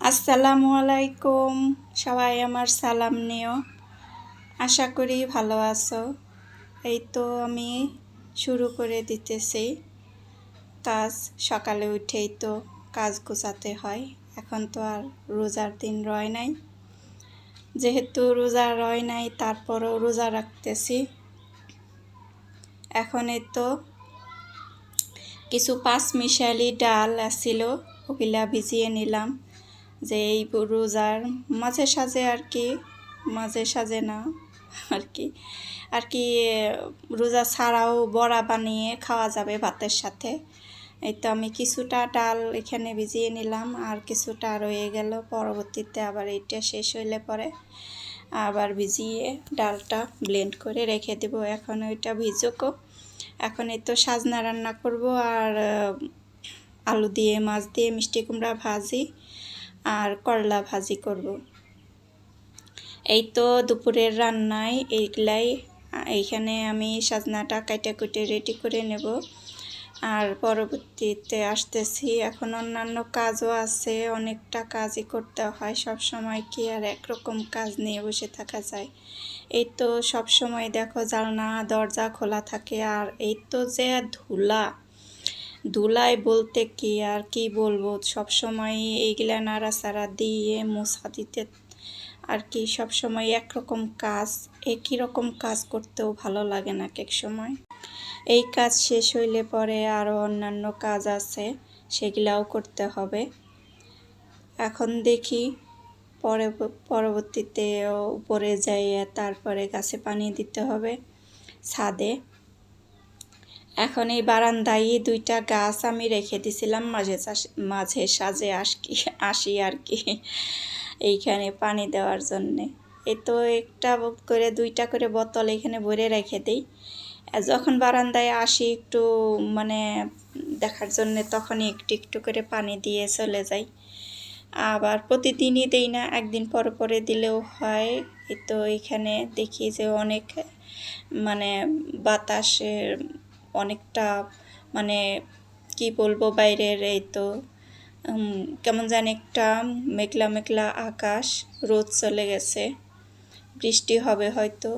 আসসালামু আলাইকুম। সবাই আমার সালাম নিও। আশা করি ভালো আছো। এই তো আমি শুরু করে দিতেছি। কাজ সকালে উঠেই তো কাজ গোছাতে হয়। এখন তো আর রোজার দিন রয় নাই। যেহেতু রোজা রয় নাই, তারপরও রোজা রাখতেছি। এখন এই তো কিছু পাঁচ মিশালি ডাল আসছিল ওগুলা ভিজিয়ে নিলাম। যে এই রোজার মাঝে সাজে আর কি, মাঝে সাজে না, আর কি আর কি, রোজা ছাড়াও বড়া বানিয়ে খাওয়া যাবে ভাতের সাথে। এই তো আমি কিছুটা ডাল এখানে ভিজিয়ে নিলাম, আর কিছুটা রয়ে গেল, পরবর্তীতে আবার এইটা শেষ হইলে পরে আবার ভিজিয়ে ডালটা ব্লেন্ড করে রেখে দেব। এখন ওইটা ভিজুকো। এখন এই তো সাজনা রান্না করব, আর, আলু দিয়ে, মাছ দিয়ে, মিষ্টি কুমড়া ভাজি আর করলা ভাজি করব। এই তো দুপুরের রান্নায় এইগুলাই এইখানে আমি সাজনাটা কাইটে কুটে রেডি করে নেব। আর পরবর্তীতে আসতেছি। এখন অন্যান্য কাজও আছে। অনেকটা কাজই করতে হয়। সব সময় কি আর একরকম কাজ নিয়ে বসে থাকা যায়। এই তো সব সময় দেখো জালনা দরজা খোলা থাকে। আর এই তো যে ধুলা ধুলাই বলতে কি আর কি বলব? সব সময় এইগুলা নাড়াচাড়া দিয়ে মোছা দিতে আর কি, সব সময় একরকম কাজ, একই রকম কাজ করতেও ভালো লাগে না এক সময়। এই কাজ শেষ হইলে পরে আরও অন্যান্য কাজ আছে, সেগুলাও করতে হবে। এখন দেখি পরে, পরবর্তীতে উপরে যাইয়ে তারপরে গাছে পানি দিতে হবে, ছাদে। এখন এই বারান্দায় দুইটা গাছ আমি রেখে দিছিলাম মাঝে মাঝে সাজে আসকি, আসি আর কি, এইখানে পানি দেওয়ার জন্যে। এ তো একটা করে দুইটা করে বোতল এখানে ভরে রেখে দিই। যখন বারান্দায় আসি একটু মানে দেখার জন্যে তখনই একটু একটু করে পানি দিয়ে চলে যাই। আবার প্রতিদিনই দেই না, একদিন পর পরে দিলেও হয়। এ তো এখানে দেখি যে অনেক মানে বাতাসের অনেকটা মানে কি বলব বাইরের এই তো কেমন জানি একটা মেঘলা মেঘলা আকাশ, রোদ চলে গেছে, বৃষ্টি হবে হয়তো।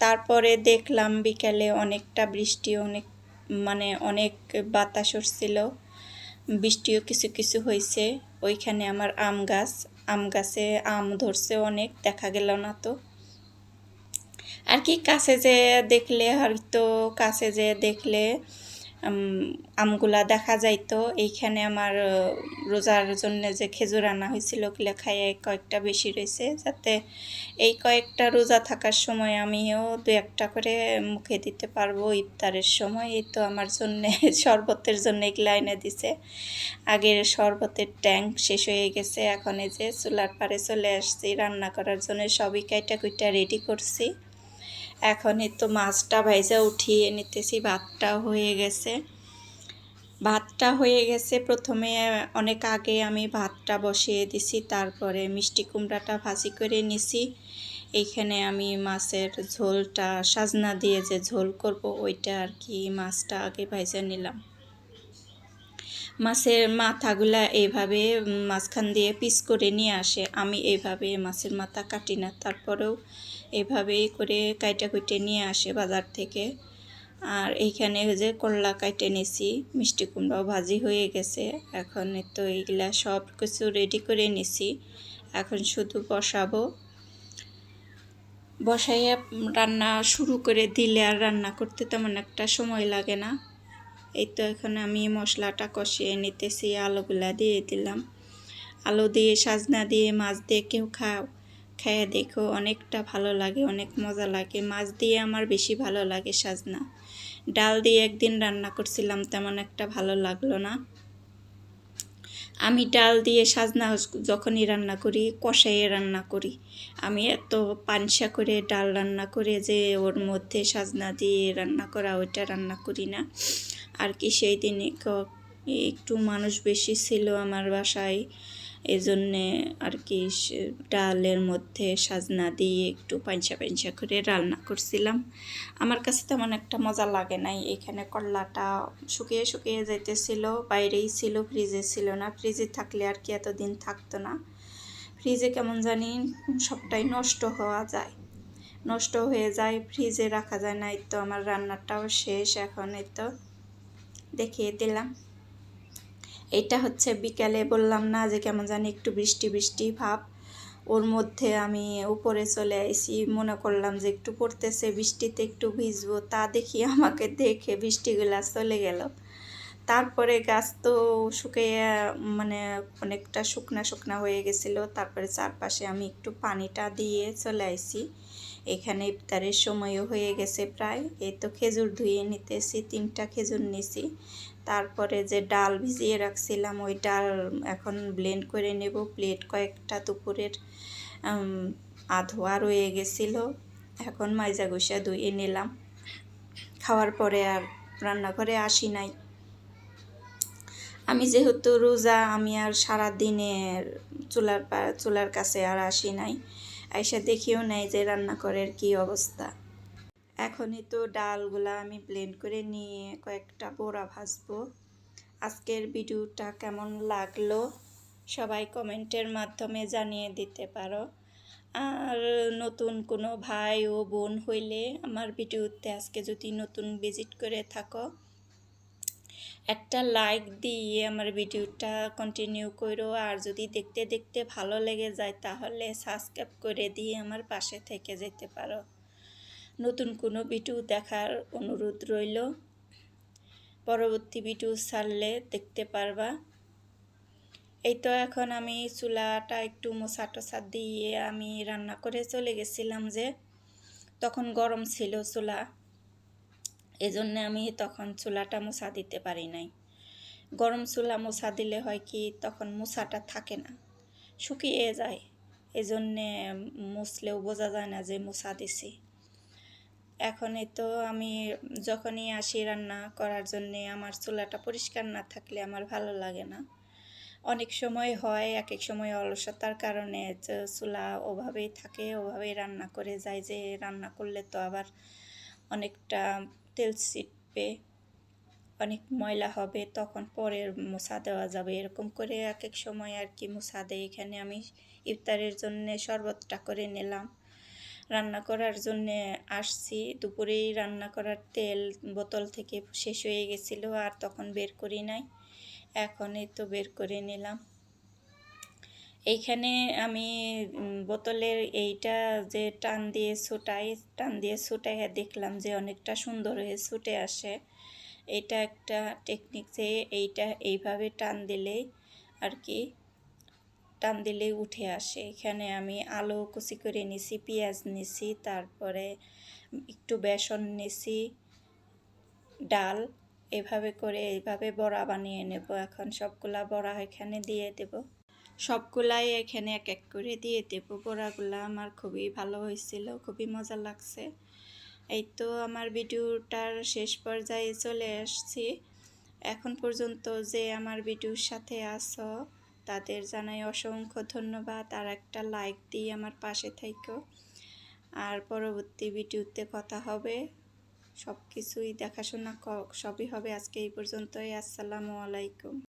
তারপরে দেখলাম বিকেলে অনেকটা বৃষ্টি, অনেক মানে অনেক বাতাস উঠছিল, বৃষ্টিও কিছু কিছু হয়েছে ওইখানে আমার আম গাছ, আম গাছে আম ধরছে অনেক, দেখা গেল না তো। আর কি কাছে যে দেখলে হয়তো কাছে যে দেখলে আমগুলা দেখা যাইতো। এইখানে আমার রোজার জন্য যে খেজুর আনা হয়েছিল ওগুলো খাইয়ে কয়েকটা বেশি রয়েছে, যাতে এই কয়েকটা রোজা থাকার সময় আমিও দু একটা করে মুখে দিতে পারব ইফতারের সময়। এই তো আমার জন্য শরবতের জন্য এগুলো এনে দিছে। আগের শরবতের ট্যাঙ্ক শেষ হয়ে গেছে, এখন এই যে চুলার পারে চলে আসছি, রান্না করার জন্য সবই কাইটা কুইটা রেডি করছি। এখন তো মাছটা ভাইজা উঠিয়ে নিতেছি, ভাতটা হয়ে গেছে। ভাতটা হয়ে গেছে, প্রথমে অনেক আগে আমি ভাতটা বসিয়ে দিছি, তারপরে মিষ্টি কুমড়াটা ভাজি করে নিছি। এইখানে আমি মাছের ঝোলটা, সাজনা দিয়ে যে ঝোল করব, ওইটা আর কি মাছটা আগে ভাইজা নিলাম। মাছের মাথাগুলা এইভাবে মাঝখান দিয়ে পিস করে নিয়ে আসে। আমি এইভাবে মাছের মাথা কাটি না, তারপরেও এভাবেই করে কাইটা কুইটে নিয়ে আসে বাজার থেকে। আর এইখানে যে করলা কাইটে নিছি, মিষ্টি কুমড়াও ভাজি হয়ে গেছে। এখন তো এইগুলা সব কিছু রেডি করে নিছি। এখন শুধু বসাবো। বসাইয়া রান্না শুরু করে দিলে আর রান্না করতে তেমন একটা সময় লাগে না। এই তো এখন আমি মশলাটা কষিয়ে নিতেছি, আলুগুলা দিয়ে দিলাম। আলু দিয়ে সাজনা দিয়ে মাছ দিয়ে কেউ খাও, খেয়ে দেখো অনেকটা ভালো লাগে, অনেক মজা লাগে। মাছ দিয়ে আমার বেশি ভালো লাগে সাজনা। ডাল দিয়ে একদিন রান্না করছিলাম, তেমন একটা ভালো লাগল না। আমি ডাল দিয়ে সাজনা যখনই রান্না করি কষাইয়ে রান্না করি। আমি এত পানসা করে ডাল রান্না করে যে ওর মধ্যে সাজনা দিয়ে রান্না করা, ওইটা রান্না করি না। আর কি সেই দিনে একটু মানুষ বেশি ছিল আমার বাসায়। এই জন্যে আর কি ডালের মধ্যে সাজনা দিয়ে একটু পাঞ্চা পাঞ্চা করে রান্না করছিলাম। আমার কাছে তেমন একটা মজা লাগে নাই। এখানে করলাটা শুকিয়ে শুকিয়ে যাইতেছিল, বাইরেই ছিল ফ্রিজে ছিল না। ফ্রিজে থাকলে আর কি এতদিন থাকতো না। ফ্রিজে কেমন জানি সবটাই নষ্ট হওয়া যায়। নষ্ট হয়ে যায় ফ্রিজে রাখা যায় না এই তো। আমার রান্নাটাও শেষ এখন এই তো। দেখিয়ে দিলাম। এটা হচ্ছে বিকালে বললাম না যে কেমন জানি একটু বৃষ্টি বৃষ্টি ভাব। ওর মধ্যে আমি উপরে চলে আইসি মনে করলাম যে একটু পড়তেছে, বৃষ্টিতে একটু ভিজবো। তা দেখি আমাকে দেখে বৃষ্টিগুলা চলে গেল। তারপরে গাছ তো শুকিয়ে মানে অনেকটা শুকনা শুকনা হয়ে গেছিল। তারপরে চারপাশে আমি একটু পানিটা দিয়ে চলে আইসি এখানে ইফতারের সময়ও হয়ে গেছে প্রায়। এই তো খেজুর ধুয়ে নিতেছি, তিনটা খেজুর নিছি। তারপরে যে ডাল ভিজিয়ে রাখছিলাম, ওই ডাল এখন ব্লেন্ড করে নেব। প্লেট কয়েকটা দুপুরের আধোয়া রয়ে গেছিল। এখন মাইজা গুসা ধুয়ে নিলাম। খাওয়ার পরে আর রান্নাঘরে আসি নাই। আমি যেহেতু রোজা, আমি আর সারা দিনের চুলার চুলার কাছে আর আসি নাই। আইসা দেখিও নাই যে রান্নাঘরের কি অবস্থা। এখনই তো ডালগুলা আমি ব্লেন্ড করে নিয়ে কয়েকটা বড়া ভাজবো। আজকের ভিডিওটা কেমন লাগল? সবাই কমেন্টের মাধ্যমে জানিয়ে দিতে পারো। আর নতুন কোনো ভাই ও বোন হইলে আমার ভিডিওতে আজকে যদি নতুন ভিজিট করে থাকো একটা লাইক দিয়ে আমার ভিডিওটা কন্টিনিউ করো। আর যদি দেখতে দেখতে ভালো লেগে যায়, তাহলে সাবস্ক্রাইব করে দিয়ে আমার পাশে থেকে যেতে পারো। নতুন কোনো ভিডিও দেখার অনুরোধ রইল। পরবর্তী ভিডিও ছাড়লে দেখতে পারবা। এই তো এখন আমি চুলাটা একটু মশা টসা দিয়ে আমি রান্না করে চলে গেছিলাম যে, তখন গরম ছিল চুলা। এজন্য আমি তখন চুলাটা মোছা দিতে পারি নাই। গরম চুলা মোছা দিলে হয় কি, তখন মোছাটা থাকে না, শুকিয়ে যায়। এজন্যে মুছলেও বোঝা যায় না যে মোছা দিছি। এখন তো আমি যখনই আসি রান্না করার জন্যে, আমার চুলাটা পরিষ্কার না থাকলে আমার ভালো লাগে না। অনেক সময় হয় এক এক সময় অলসতার কারণে চুলা ওভাবেই থাকে, ওভাবেই রান্না করে যায় যে রান্না করলে তো আবার অনেকটা তেল ছিটবে, অনেক ময়লা হবে, তখন পরে মোছা দেওয়া যাবে। এরকম করে এক এক সময় আর কি মোছা দেয়। এখানে আমি ইফতারের জন্য শরবতটা করে নিলাম। রান্না করার জন্যে আসছি। দুপুরেই রান্না করার তেল বোতল থেকে শেষ হয়ে গেছিল, আর তখন বের করি নাই। এখনই তো বের করে নিলাম। এইখানে আমি বোতলের এইটা যে টান দিয়ে ছুটাই, টান দিয়ে ছুটাইয়া দেখলাম যে অনেকটা সুন্দর হয়ে ছুটে আসে। এটা একটা টেকনিক যে এইটা এইভাবে টান দিলেই আর কি, টান দিলেই উঠে আসে। এখানে আমি আলু কুচি করে নিছি, পেঁয়াজ নিছি, তারপরে একটু বেসন নিছি, ডাল এভাবে করে এইভাবে বড়া বানিয়ে নেব। এখন সবগুলা বড়া এখানে দিয়ে দেব। সবগুলাই এখানে এক এক করে দিয়ে দেব। বড়াগুলা আমার খুবই ভালো হয়েছিল, খুবই মজা লাগছে। এই তো আমার ভিডিওটার শেষ পর্যায়ে চলে আসছি। এখন পর্যন্ত যে আমার ভিডিওর সাথে আছো, তাদের জানাই অসংখ্য ধন্যবাদ। আর একটা লাইক দিয়ে আমার পাশে থেকো আর পরবর্তী ভিডিওতে কথা হবে। সব কিছুই দেখাশোনা সবই হবে। আজকে এই পর্যন্তই। আসসালামু আলাইকুম।